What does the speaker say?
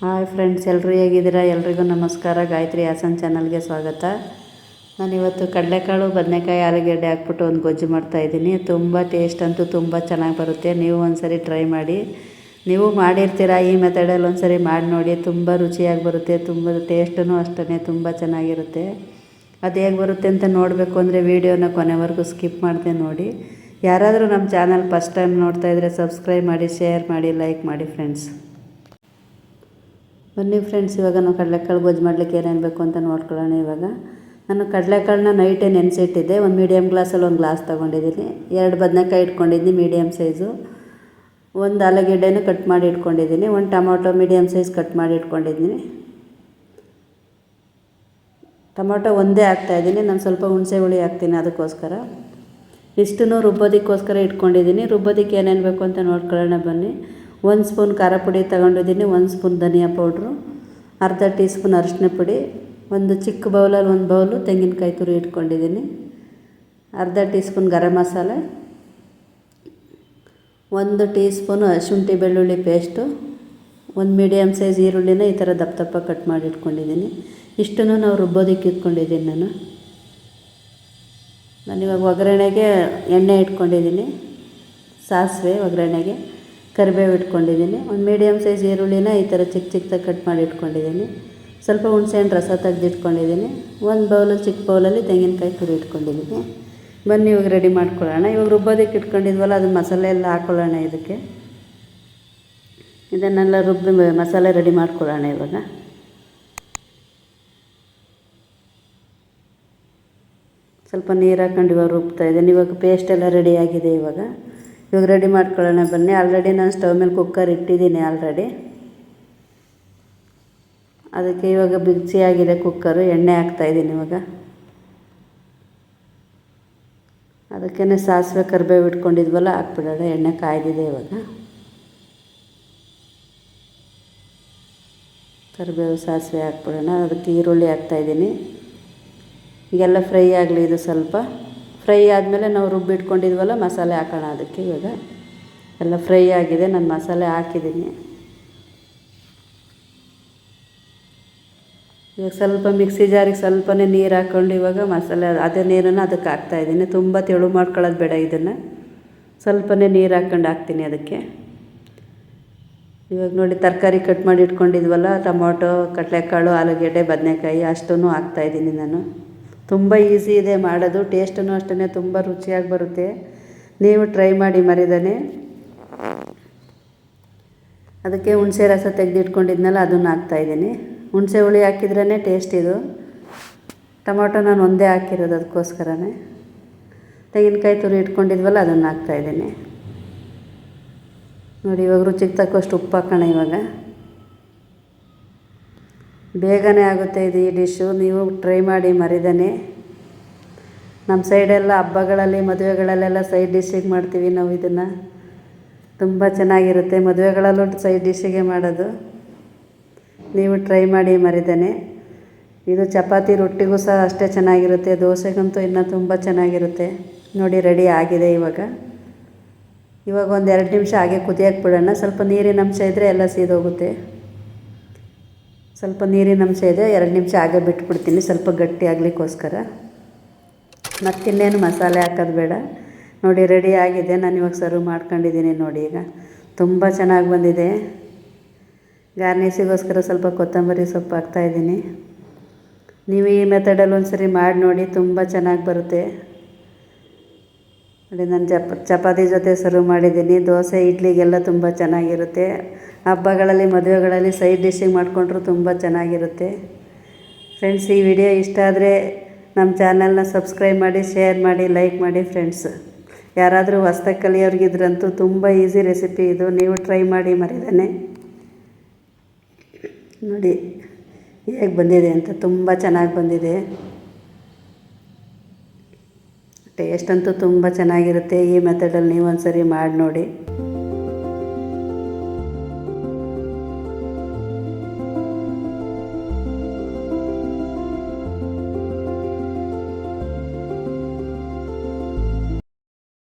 Friends ಎಲ್ಲರೂ ಹೇಗಿದ್ದೀರಾ? ಎಲ್ರಿಗೂ ನಮಸ್ಕಾರ. ಗಾಯತ್ರಿ ಹಾಸನ್ ಚಾನಲ್ಗೆ ಸ್ವಾಗತ. ನಾನಿವತ್ತು ಕಡಲೆಕಾಳು, ಬದನೆಕಾಯಿ, ಆಲೂಗೆಡ್ಡೆ ಹಾಕ್ಬಿಟ್ಟು ಒಂದು ಗೊಜ್ಜು ಮಾಡ್ತಾಯಿದ್ದೀನಿ ತುಂಬ ಟೇಸ್ಟ್ ಅಂತೂ ತುಂಬ ಚೆನ್ನಾಗಿ ಬರುತ್ತೆ. ನೀವು ಒಂದ್ಸರಿ ಟ್ರೈ ಮಾಡಿ. ನೀವು ಮಾಡಿರ್ತೀರಾ ಈ ಮೆಥಡಲ್ಲಿ ಒಂದ್ಸರಿ ಮಾಡಿ ನೋಡಿ. ತುಂಬ ರುಚಿಯಾಗಿ ಬರುತ್ತೆ. ತುಂಬ ಟೇಸ್ಟೂ ಅಷ್ಟೇ ತುಂಬ ಚೆನ್ನಾಗಿರುತ್ತೆ. ಅದು ಹೇಗೆ ಬರುತ್ತೆ ಅಂತ ನೋಡಬೇಕು ಅಂದರೆ ವೀಡಿಯೋನ ಕೊನೆವರೆಗೂ ಸ್ಕಿಪ್ ಮಾಡಿದೆ ನೋಡಿ. ಯಾರಾದರೂ ನಮ್ಮ ಚಾನಲ್ ಫಸ್ಟ್ ಟೈಮ್ ನೋಡ್ತಾ ಇದ್ದರೆ ಸಬ್ಸ್ಕ್ರೈಬ್ ಮಾಡಿ ಶೇರ್ ಮಾಡಿ ಲೈಕ್ ಮಾಡಿ ಫ್ರೆಂಡ್ಸ್ ಬನ್ನಿ ಫ್ರೆಂಡ್ಸ್ ಇವಾಗ ನಾವು ಕಡಲೆಕಾಳು ಗೊಜ್ಜು ಮಾಡಲಿಕ್ಕೆ ಏನೇನು ಬೇಕು ಅಂತ ನೋಡ್ಕೊಳ್ಳೋಣ ಇವಾಗ. ನಾನು ಕಡಲೆಕಾಳನ್ನ ನೈಟೇ ನೆನೆಸಿಟ್ಟಿದ್ದೆ ಒಂದು ಮೀಡಿಯಮ್ ಗ್ಲಾಸಲ್ಲಿ ಒಂದು ಗ್ಲಾಸ್ ತೊಗೊಂಡಿದ್ದೀನಿ. ಎರಡು ಬದನೆಕಾಯಿ ಇಟ್ಕೊಂಡಿದ್ದೀನಿ ಮೀಡಿಯಮ್ ಸೈಜು ಒಂದು ಆಲೂಗೆಡ್ಡೆನೂ ಕಟ್ ಮಾಡಿ ಇಟ್ಕೊಂಡಿದ್ದೀನಿ. ಒಂದು ಟೊಮೊಟೊ ಮೀಡಿಯಮ್ ಸೈಜ್ ಕಟ್ ಮಾಡಿ ಇಟ್ಕೊಂಡಿದ್ದೀನಿ. ಟೊಮೊಟೊ ಒಂದೇ ಹಾಕ್ತಾಯಿದ್ದೀನಿ ನಾನು ಸ್ವಲ್ಪ ಹುಣಸೆ ಹುಳಿ ಹಾಕ್ತೀನಿ ಅದಕ್ಕೋಸ್ಕರ. ಇಷ್ಟನ್ನು ರುಬ್ಬೋದಕ್ಕೋಸ್ಕರ ಇಟ್ಕೊಂಡಿದ್ದೀನಿ. ರುಬ್ಬೋದಕ್ಕೆ ಏನೇನು ಬೇಕು ಅಂತ ನೋಡ್ಕೊಳ್ಳೋಣ ಬನ್ನಿ. ಒಂದು ಸ್ಪೂನ್ ಖಾರ ಪುಡಿ ತಗೊಂಡಿದ್ದೀನಿ, ಒಂದು ಸ್ಪೂನ್ ಧನಿಯಾ ಪೌಡ್ರು, ಅರ್ಧ ಟೀ ಸ್ಪೂನ್ ಅರಿಶಿನ ಪುಡಿ, ಒಂದು ಚಿಕ್ಕ ಬೌಲಲ್ಲಿ ಒಂದು ಬೌಲು ತೆಂಗಿನಕಾಯಿ ತುರಿ ಇಟ್ಕೊಂಡಿದ್ದೀನಿ, ಅರ್ಧ ಟೀ ಸ್ಪೂನ್ ಗರಂ ಮಸಾಲೆ, ಒಂದು ಟೀ ಸ್ಪೂನು ಶುಂಠಿ ಬೆಳ್ಳುಳ್ಳಿ ಪೇಸ್ಟು, ಒಂದು ಮೀಡಿಯಮ್ ಸೈಜ್ ಈರುಳ್ಳಿನ ಈ ಥರ ದಪ್ಪ ದಪ್ಪ ಕಟ್ ಮಾಡಿ ಇಟ್ಕೊಂಡಿದ್ದೀನಿ. ಇಷ್ಟನ್ನು ನಾವು ರುಬ್ಬೋದಕ್ಕೆ ಇಟ್ಕೊಂಡಿದ್ದೀನಿ ನಾನು. ನಾನಿವಾಗ ಒಗ್ಗರಣೆಗೆ ಎಣ್ಣೆ ಇಟ್ಕೊಂಡಿದ್ದೀನಿ, ಸಾಸಿವೆ ಒಗ್ಗರಣೆಗೆ. ಕರಿಬೇವು ಇಟ್ಕೊಂಡಿದ್ದೀನಿ. ಒಂದು ಮೀಡಿಯಮ್ ಸೈಜ್ ಈರುಳ್ಳಿನ ಈ ಥರ ಚಿಕ್ಕ ಚಿಕ್ಕದಾಗಿ ಕಟ್ ಮಾಡಿ ಇಟ್ಕೊಂಡಿದ್ದೀನಿ. ಸ್ವಲ್ಪ ಹುಣಸೆಹಣ್ಣು ರಸ ತೆಗೆದಿಟ್ಕೊಂಡಿದ್ದೀನಿ ಒಂದು ಬೌಲಲ್ಲಿ ಚಿಕ್ಕ ಬೌಲಲ್ಲಿ ತೆಂಗಿನಕಾಯಿ ತುರಿ ಇಟ್ಕೊಂಡಿದ್ದೀನಿ. ಬನ್ನಿ, ಇವಾಗ ರೆಡಿ ಮಾಡ್ಕೊಳ್ಳೋಣ. ಇವಾಗ ರುಬ್ಬೋದಕ್ಕೆ ಇಟ್ಕೊಂಡಿದ್ವಲ್ಲ, ಅದು ಮಸಾಲೆ ಎಲ್ಲ ಹಾಕ್ಕೊಳ್ಳೋಣ ಇದಕ್ಕೆ. ಇದನ್ನೆಲ್ಲ ರುಬ್ಬಿ ಮಸಾಲೆ ರೆಡಿ ಮಾಡ್ಕೊಳ್ಳೋಣ ಇವಾಗ. ಸ್ವಲ್ಪ ನೀರು ಹಾಕೊಂಡು ಇವಾಗ ರುಬ್ತಾ ಇದ್ದೀನಿ. ಇವಾಗ ಪೇಸ್ಟ್ ಎಲ್ಲ ರೆಡಿ ಆಗಿದೆ ಇವಾಗ. ಇವಾಗ ರೆಡಿ ಮಾಡ್ಕೊಳ್ಳೋಣ ಬನ್ನಿ. ಆಲ್ರೆಡಿ ನಾನು ಸ್ಟವ್ ಮೇಲೆ ಕುಕ್ಕರ್ ಇಟ್ಟಿದ್ದೀನಿ ಆಲ್ರೆಡಿ ಅದಕ್ಕೆ ಇವಾಗ ಬಿಸಿ ಆಗಿದೆ ಕುಕ್ಕರು ಎಣ್ಣೆ ಹಾಕ್ತಾಯಿದ್ದೀನಿ ಇವಾಗ. ಅದಕ್ಕೇ ಸಾಸಿವೆ ಕರಿಬೇವು ಇಟ್ಕೊಂಡಿದ್ವಲ್ಲ, ಹಾಕ್ಬಿಡೋಣ. ಎಣ್ಣೆ ಕಾಯ್ದಿದೆ ಇವಾಗ. ಕರಿಬೇವು, ಸಾಸಿವೆ ಹಾಕ್ಬಿಡೋಣ. ಅದಕ್ಕೆ ಈರುಳ್ಳಿ ಹಾಕ್ತಾಯಿದ್ದೀನಿ ಈಗೆಲ್ಲ ಫ್ರೈ ಆಗಲಿ ಇದು ಸ್ವಲ್ಪ. ಫ್ರೈ ಆದಮೇಲೆ ನಾವು ರುಬ್ಬಿಟ್ಕೊಂಡಿದ್ವಲ್ಲ ಮಸಾಲೆ ಹಾಕೋಣ ಅದಕ್ಕೆ ಇವಾಗ. ಎಲ್ಲ ಫ್ರೈ ಆಗಿದೆ, ನಾನು ಮಸಾಲೆ ಹಾಕಿದ್ದೀನಿ. ಇವಾಗ ಸ್ವಲ್ಪ ಮಿಕ್ಸಿ ಜಾರಿಗೆ ಸ್ವಲ್ಪನೇ ನೀರು ಹಾಕ್ಕೊಂಡು ಇವಾಗ ಮಸಾಲೆ, ಅದೇ ನೀರನ್ನು ಅದಕ್ಕೆ ಹಾಕ್ತಾಯಿದ್ದೀನಿ ತುಂಬ ತೆಳು ಮಾಡ್ಕೊಳ್ಳೋದು ಬೇಡ ಇದನ್ನು. ಸ್ವಲ್ಪನೇ ನೀರು ಹಾಕ್ಕೊಂಡು ಹಾಕ್ತೀನಿ ಅದಕ್ಕೆ. ಇವಾಗ ನೋಡಿ ತರಕಾರಿ ಕಟ್ ಮಾಡಿ ಇಟ್ಕೊಂಡಿದ್ವಲ್ಲ, ಟೊಮೊಟೊ, ಕಡಲೆಕಾಳು, ಆಲೂಗೆಡ್ಡೆ, ಬದನೆಕಾಯಿ ಅಷ್ಟೂ ಹಾಕ್ತಾಯಿದ್ದೀನಿ ನಾನು. ತುಂಬ ಈಸಿ ಇದೆ ಮಾಡೋದು ಟೇಸ್ಟೂ ಅಷ್ಟೇ ತುಂಬ ರುಚಿಯಾಗಿ ಬರುತ್ತೆ. ನೀವು ಟ್ರೈ ಮಾಡಿ ಮರಿದಾನೆ. ಅದಕ್ಕೆ ಹುಣಸೆ ರಸ ತೆಗೆದಿಟ್ಕೊಂಡಿದ್ನಲ್ಲ, ಅದನ್ನು ಹಾಕ್ತಾಯಿದ್ದೀನಿ ಹುಣಸೆ ಹುಳಿ ಹಾಕಿದ್ರೇ ಟೇಸ್ಟ್ ಇದು. ಟೊಮೊಟೊ ನಾನು ಒಂದೇ ಹಾಕಿರೋದು ಅದಕ್ಕೋಸ್ಕರನೇ. ತೆಂಗಿನಕಾಯಿ ತುರಿ ಇಟ್ಕೊಂಡಿದ್ವಲ್ಲ, ಅದನ್ನು ಹಾಕ್ತಾಯಿದ್ದೀನಿ ನೋಡಿ, ಇವಾಗ ರುಚಿಗೆ ತಕ್ಕಷ್ಟು ಉಪ್ಪು ಹಾಕೋಣ ಇವಾಗ. ಬೇಗನೆ ಆಗುತ್ತೆ ಇದು ಈ ಡಿಶ್ಶು ನೀವು ಟ್ರೈ ಮಾಡಿ ಮರಿದನೆ. ನಮ್ಮ ಸೈಡೆಲ್ಲ ಹಬ್ಬಗಳಲ್ಲಿ, ಮದುವೆಗಳಲ್ಲೆಲ್ಲ ಸೈಡ್ ಡಿಶ್ಶಿಗೆ ಮಾಡ್ತೀವಿ ನಾವು ಇದನ್ನು. ತುಂಬ ಚೆನ್ನಾಗಿರುತ್ತೆ. ಮದುವೆಗಳಲ್ಲೂ ಸೈಡ್ ಡಿಶ್ಶಿಗೆ ಮಾಡೋದು. ನೀವು ಟ್ರೈ ಮಾಡಿ ಮರಿದನೆ. ಇದು ಚಪಾತಿ ರೊಟ್ಟಿಗೂ ಸಹ ಅಷ್ಟೇ ಚೆನ್ನಾಗಿರುತ್ತೆ. ದೋಸೆಗಂತೂ ಇನ್ನೂ ತುಂಬ ಚೆನ್ನಾಗಿರುತ್ತೆ. ನೋಡಿ ರೆಡಿ ಆಗಿದೆ ಇವಾಗ. ಇವಾಗ ಒಂದು ಎರಡು ನಿಮಿಷ ಹಾಗೆ ಕುದಿಯಾಕ್ಬಿಡೋಣ ಬಿಡೋಣ. ಸ್ವಲ್ಪ ನೀರಿನ ಅಂಶ ಇದ್ದರೆ ಎಲ್ಲ ಸೀದೋಗುತ್ತೆ. ಸ್ವಲ್ಪ ನೀರಿನ ಅಂಶ ಇದೆ, ಎರಡು ನಿಮಿಷ ಹಾಗೆ ಬಿಟ್ಬಿಡ್ತೀನಿ, ಸ್ವಲ್ಪ ಗಟ್ಟಿ ಆಗಲಿಕ್ಕೋಸ್ಕರ. ಮತ್ತಿನ್ನೇನು ಮಸಾಲೆ ಹಾಕೋದು ಬೇಡ. ನೋಡಿ ರೆಡಿ ಆಗಿದೆ. ನಾನು ಇವಾಗ ಸರ್ವ್ ಮಾಡ್ಕೊಂಡಿದ್ದೀನಿ ನೋಡಿ ಈಗ. ತುಂಬ ಚೆನ್ನಾಗಿ ಬಂದಿದೆ. ಗಾರ್ನಿಸಿಗೋಸ್ಕರ ಸ್ವಲ್ಪ ಕೊತ್ತಂಬರಿ ಸೊಪ್ಪು ಹಾಕ್ತಾಯಿದ್ದೀನಿ ನೀವು ಈ ಮೆಥಡಲ್ಲಿ ಒಂದು ಸರಿ ಮಾಡಿ ನೋಡಿ, ತುಂಬ ಚೆನ್ನಾಗಿ ಬರುತ್ತೆ. ನೋಡಿ, ನಾನು ಚಪ ಚಪಾತಿ ಜೊತೆ ಸರ್ವ್ ಮಾಡಿದ್ದೀನಿ. ದೋಸೆ, ಇಡ್ಲಿಗೆಲ್ಲ ತುಂಬ ಚೆನ್ನಾಗಿರುತ್ತೆ. ಹಬ್ಬಗಳಲ್ಲಿ, ಮದುವೆಗಳಲ್ಲಿ ಸೈಡ್ ಡಿಶ್ಶಿಗೆ ಮಾಡಿಕೊಂಡ್ರು ತುಂಬ ಚೆನ್ನಾಗಿರುತ್ತೆ. ಫ್ರೆಂಡ್ಸ್ ಈ ವಿಡಿಯೋ ಇಷ್ಟ ಆದರೆ ನಮ್ಮ ಚಾನಲ್ನ ಸಬ್ಸ್ಕ್ರೈಬ್ ಮಾಡಿ ಶೇರ್ ಮಾಡಿ ಲೈಕ್ ಮಾಡಿ ಫ್ರೆಂಡ್ಸ್ ಯಾರಾದರೂ ಹೊಸ್ದಾಗಿ ಕಲಿಯೋರಿಗಿದ್ರಂತೂ ತುಂಬ ಈಸಿ ರೆಸಿಪಿ ಇದು. ನೀವು ಟ್ರೈ ಮಾಡಿ ಮರಿದಾನೆ. ನೋಡಿ, ಹೇಗೆ ಬಂದಿದೆ ಅಂತ ತುಂಬ ಚೆನ್ನಾಗಿ ಬಂದಿದೆ. ಟೇಸ್ಟ್ ಅಂತೂ ತುಂಬ ಚೆನ್ನಾಗಿರುತ್ತೆ. ಈ ಮೆಥಡಲ್ಲಿ ನೀವು ಒಂದ್ಸರಿ ಮಾಡಿ ನೋಡಿ.